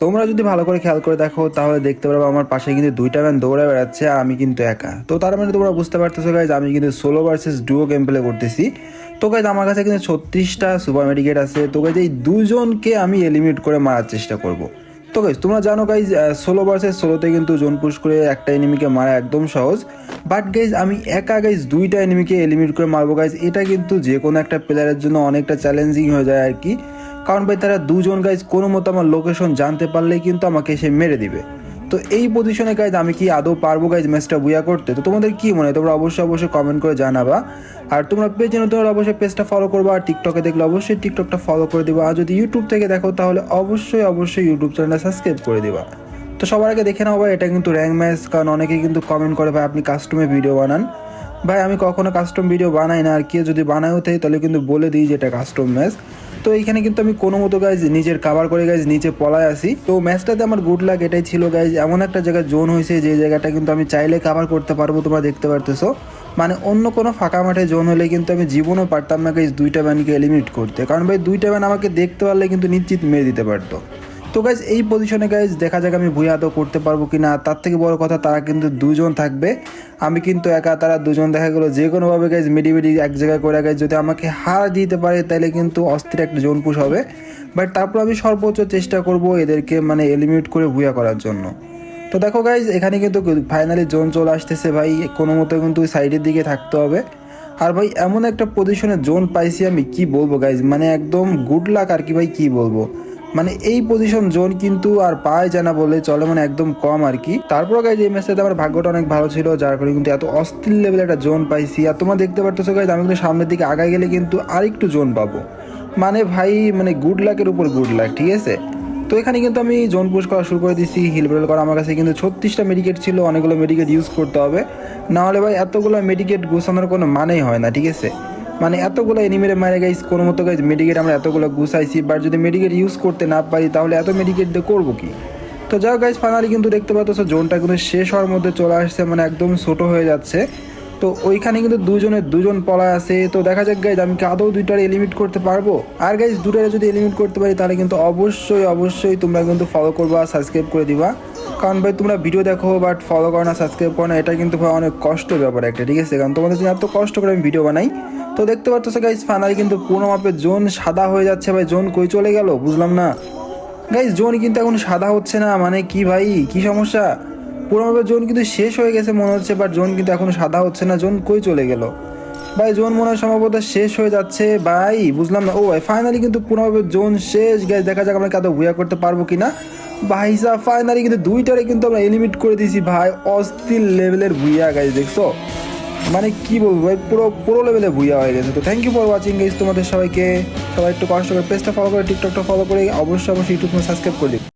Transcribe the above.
তোমরা যদি ভালো করে খেয়াল করে দেখো, তাহলে দেখতে পারব আমার পাশে কিন্তু দুইটা ম্যান দৌড়ে বেড়াচ্ছে আর আমি কিন্তু একা। তো তার মানে তোমরা বুঝতে পারতেছো গাইজ আমি কিন্তু solo versus duo game play করতেছি। তো গাইজ আমার কাছে কিন্তু ছত্রিশটা সুপার মেডিকেট আছে। তো গাইজ এই দুজনকে আমি এলিমিনেট করে মারার চেষ্টা করব। তো গাইজ তোমরা জানো গাইজ সোলো ভার্সেস সোলোতে কিন্তু জোন পুশ করে একটা এনিমিকে মারা একদম সহজ। বাট গাইজ আমি একা গাইজ দুইটা এনিমিকে এলিমিনেট করে মারবো গাইজ এটা কিন্তু যে কোনো একটা প্লেয়ারের জন্য অনেকটা চ্যালেঞ্জিং হয়ে যায় আর কি কারণ ভাই, তারা দুজন গাইজ কোনো মতো আমার লোকেশন জানতে পারলেই কিন্তু আমাকে এসে মেরে দিবে। তো এই পজিশনে গাইজ আমি কি আদৌ পারব গাইজ ম্যাচটা বুয়া করতে? তো তোমাদের কি মনে হয়? তোমরা অবশ্যই অবশ্যই কমেন্ট করে জানাবা। আর তোমরা পেজে হলে অবশ্যই পেজটা ফলো করবা। আর টিকটকে দেখলে অবশ্যই টিকটকটা ফলো করে দিবা। আর যদি ইউটিউব থেকে দেখো, তাহলে অবশ্যই অবশ্যই ইউটিউব চ্যানেলটা সাবস্ক্রাইব করে দিবা। তো সবার আগে দেখে নাও ভাই, এটা কিন্তু র্যাঙ্ক ম্যাচ, কারণ অনেকেই কিন্তু কমেন্ট করে ভাই, আপনি কাস্টমে ভিডিও বানান। ভাই, আমি কখনো কাস্টম ভিডিও বানাই না, আর কেউ যদি বানায়ও থাকে, তাহলে কিন্তু বলে দিই যে এটা কাস্টম ম্যাচ তো এইখানে কিন্তু আমি কোনো মতো গাইজ নিজের কাভার করে গাইজ নিচে পলায় আসি। তো ম্যাচটাতে আমার গুড লাক এটাই ছিল গাইজ এমন একটা জায়গায় জোন হয়েছে, যে জায়গাটা কিন্তু আমি চাইলে কাভার করতে পারব, তোমরা দেখতে পারতেছো। মানে অন্য কোনো ফাঁকা মাঠে জোন হলে কিন্তু আমি জীবনও পারতাম না গাইজ দুইটা ব্যানকে এলিমিনেট করতে। কারণ ভাই, দুইটা ব্যান আমাকে দেখতে পারলে কিন্তু নিশ্চিত মেরে দিতে পারতো। তো গাইজ এই পজিশনে গাইজ দেখা যাক আমি ভুয়া আদৌ করতে পারব কি না তার থেকে বড় কথা, তারা কিন্তু দুজন থাকবে। আমি কিন্তু একা, তারা দুজন দেখা গেলো। যে কোনোভাবে গাইজ মিডি মিডি এক জায়গায় করে গাইজ যদি আমাকে হার দিতে পারে, তাহলে কিন্তু অস্থির একটা জোন পুশ হবে। বাট তারপর আমি সর্বোচ্চ চেষ্টা করব এদেরকে মানে এলিমিনেট করে ভুয়া করার জন্য। তো দেখো গাইজ এখানে কিন্তু ফাইনালি জোন চলে আসতেছে ভাই। কোনো মতো কিন্তু সাইডের দিকে থাকতে হবে। আর ভাই, এমন একটা পজিশনে জোন পাইছি আমি, কি বলব গাইজ মানে একদম গুড লাক আর কি ভাই, কি বলব? মানে এই পজিশন জোন কিন্তু আর পায় যায় না বলে চলে মানে একদম কম আর কি। তারপর গাইজ এই ম্যাচটাতে আমার ভাগ্যটা অনেক ভালো ছিল, যার কারণে কিন্তু এত অস্থির লেভেলে একটা জোন পাইছি। আর তোমরা দেখতে পারতেছো গাইজ আমি কিন্তু সামনের দিকে আগায় গেলে কিন্তু আরেকটু জোন পাবো। মানে ভাই মানে গুড লাকের উপর গুড লাক ঠিক আছে? তো এখানে কিন্তু আমি জোন পুশ করা শুরু করে দিছি হিল ব্রেল করা। আমার কাছে কিন্তু ছত্রিশটা মেডিকেট ছিল, অনেকগুলো মেডিকেট ইউজ করতে হবে। নাহলে ভাই এতগুলো মেডিকেট গুছানোর কোনো মানেই হয় না, ঠিক আছে? মানে এতগুলো এনিমেরে মারে গাইস কোনো মতো গাইজ মেডিকেট আমরা এতগুলো গুছাইছি বাট যদি মেডিকেট ইউজ করতে না পারি, তাহলে এত মেডিকেট দিয়ে করব কি? তো যাও গাইজ ফাইনালি কিন্তু দেখতে পাচ্ছ, জোনটা কিন্তু শেষ হওয়ার মধ্যে চলে আসছে মানে একদম ছোট হয়ে যাচ্ছে। তো ওইখানে কিন্তু দুজনের দুজন পলা আছে। তো দেখা যাক গাইজ আমি কি আদৌ দুইটার এলিমিট করতে পারব? আর গাইজ দুটারে যদি এলিমিট করতে পারি, তাহলে কিন্তু অবশ্যই অবশ্যই তোমরা কিন্তু ফলো করবা সাবস্ক্রাইব করে দিবা। কারণ ভাই, তোমরা ভিডিও দেখো বাট ফলো করো না সাবস্ক্রাইব করো না, এটা কিন্তু ভাই অনেক কষ্টের ব্যাপার একটা, ঠিক আছে? কারণ তোমাদের জন্য এত কষ্ট করে আমি ভিডিও বানাই। তো দেখতে পাচ্ছ গাইজ ফাইনালি কিন্তু পুরো মাপের জোন সাদা হয়ে যাচ্ছে ভাই, জোন কই চলে গেল? বুঝলাম না। গাইজ জোন কিন্তু এখন সাদা হচ্ছে না মানে কি ভাই? কি সমস্যা? পুরো মাপের জোন কিন্তু শেষ হয়ে গেছে মনে হচ্ছে বাট জোন কিন্তু এখন সাদা হচ্ছে না, জোন কই চলে গেল? ভাই, জোন মনে হয় সম্ভবত শেষ হয়ে যাচ্ছে, ভাই, বুঝলাম না। ও ভাই ফাইনালি কিন্তু পুরো মাপের জোন শেষ। গাইজ দেখা যাক আমরা কাদো ভুয়া করতে পারব কিনা। ভাই সাহ ফাইনালি কিন্তু দুইটারে কিন্তু আমরা এলিমিট করে দিয়েছি, ভাই, অস্থির লেভেলের ভুইয়া গাইজ দেখছ? মানে কি বলব ভাই পুরো পুরো লেভেলে ভুইয়া হয়ে গেছে। তো thank you for watching guys তোমাদের সবাইকে। সবাই একটু কষ্ট করে পেজটা ফলো করে টিকটকটা ফলো করে, অবশ্যই অবশ্যই ইউটিউব সাবস্ক্রাইব করে